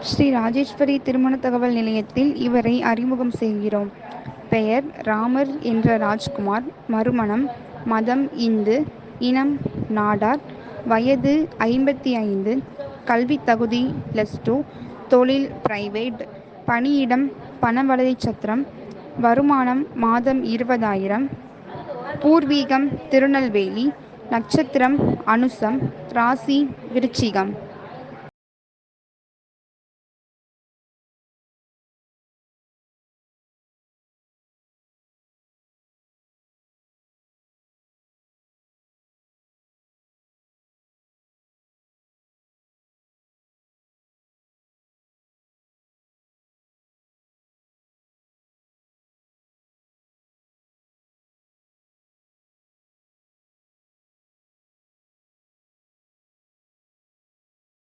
ஸ்ரீ ராஜேஸ்வரி திருமண தகவல் நிலையத்தில் இவரை அறிமுகம் செய்கிறோம். பெயர் ராமர் என்ற ராஜ்குமார். மறுமணம் மதம் இந்து. இனம் நாடார். வயது ஐம்பத்தி ஐந்து. கல்வி தகுதி பிளஸ் டூ தொழில் பிரைவேட் பணியிடம் பணவளை சத்திரம். வருமானம் மாதம் இருபதாயிரம். பூர்வீகம் திருநெல்வேலி. நட்சத்திரம் அனுசம். ராசி விருச்சிகம்.